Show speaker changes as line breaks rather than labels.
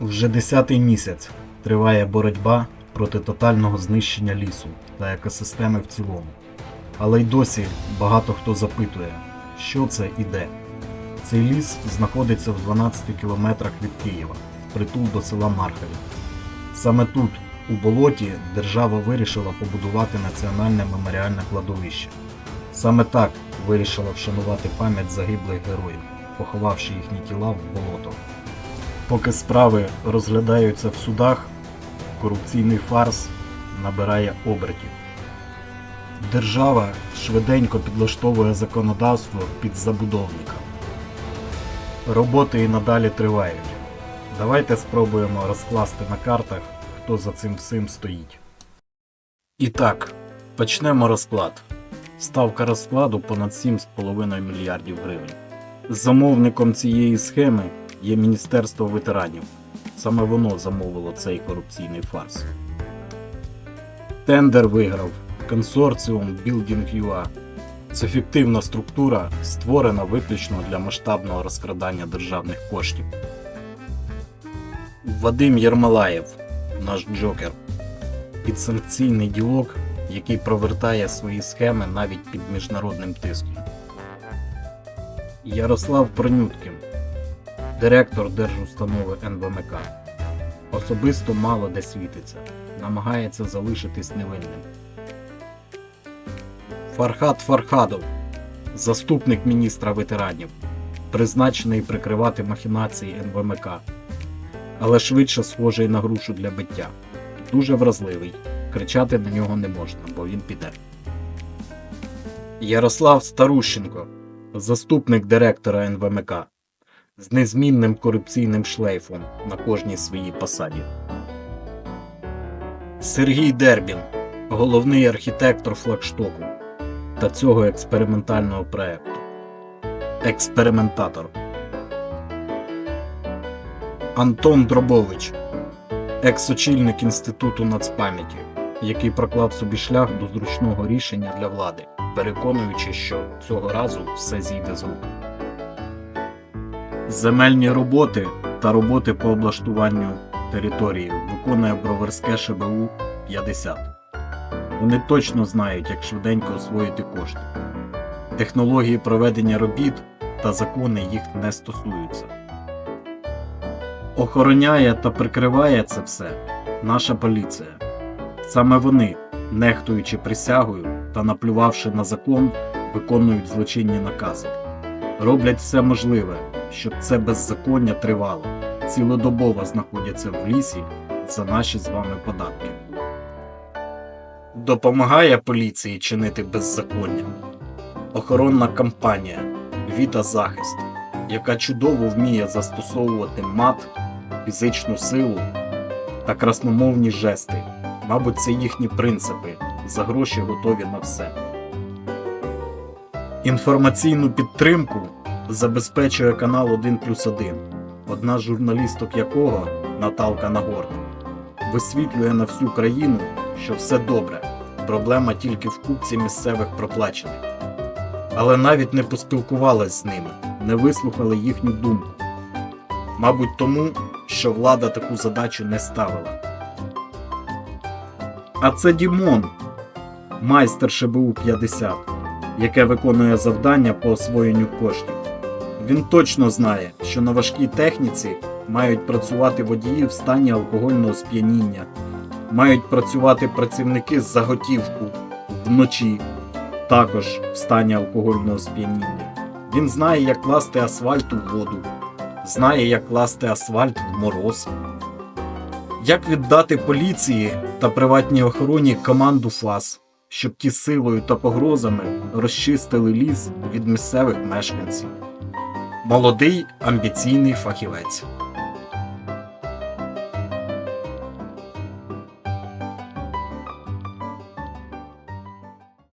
Вже десятий місяць триває боротьба проти тотального знищення лісу та екосистеми в цілому. Але й досі багато хто запитує, що це і де. Цей ліс знаходиться в 12 кілометрах від Києва, притул до села Мархові. Саме тут, у болоті, держава вирішила побудувати національне меморіальне кладовище. Саме так вирішила вшанувати пам'ять загиблих героїв, поховавши їхні тіла в болото. Поки справи розглядаються в судах, корупційний фарс набирає обертів. Держава швиденько підлаштовує законодавство під забудовника. Роботи і надалі тривають. Давайте спробуємо розкласти на картах, хто за цим всім стоїть. І так, почнемо розклад. Ставка розкладу понад 7,5 мільярдів гривень. Замовником цієї схеми є Міністерство ветеранів. Саме воно замовило цей корупційний фарс. Тендер виграв консорціум Building.ua. Це фіктивна структура, створена виключно для масштабного розкрадання державних коштів. Вадим Єрмалаєв, наш Джокер, підсанкційний ділок, який провертає свої схеми навіть під міжнародним тиском. Ярослав Пронюткін, директор держустанови НВМК. Особисто мало де світиться, намагається залишитись невинним. Фархат Фархадов, заступник міністра ветеранів, призначений прикривати махінації НВМК, але швидше схожий на грушу для биття. Дуже вразливий, кричати на нього не можна, бо він піде. Ярослав Старущенко, заступник директора НВМК, з незмінним корупційним шлейфом на кожній своїй посаді. Сергій Дербін, головний архітектор флагштоку та цього експериментального проекту. Експериментатор. Антон Дробович, екс-очільник Інституту нацпам'яті, який проклав собі шлях до зручного рішення для влади, переконуючи, що цього разу все зійде з рук. Земельні роботи та роботи по облаштуванню території виконує Броварське ШБУ 50. Вони точно знають, як швиденько освоїти кошти. Технології проведення робіт та закони їх не стосуються. Охороняє та прикриває це все наша поліція. Саме вони, нехтуючи присягою та наплювавши на закон, виконують злочинні накази. Роблять все можливе, щоб це беззаконня тривало, цілодобово знаходяться в лісі за наші з вами податки. Допомагає поліції чинити беззаконня. Охоронна кампанія Віта Захист, яка чудово вміє застосовувати мат, фізичну силу та красномовні жести. Мабуть, це їхні принципи. За гроші готові на все. Інформаційну підтримку забезпечує канал 1 плюс 1, одна з журналісток якого Наталка Нагорна висвітлює на всю країну, що все добре. Проблема тільки в купці місцевих проплачених. Але навіть не поспілкувалась з ними, не вислухали їхню думку. Мабуть, тому, що влада таку задачу не ставила. А це Дімон, майстер ШБУ 50, яке виконує завдання по освоєнню коштів. Він точно знає, що на важкій техніці мають працювати водії в стані алкогольного сп'яніння, мають працювати працівники з заготівку вночі, також в стані алкогольного сп'яніння. Він знає, як класти асфальт у воду, знає, як класти асфальт в мороз. Як віддати поліції та приватній охороні команду ФАС, щоб ті силою та погрозами розчистили ліс від місцевих мешканців? Молодий амбіційний фахівець.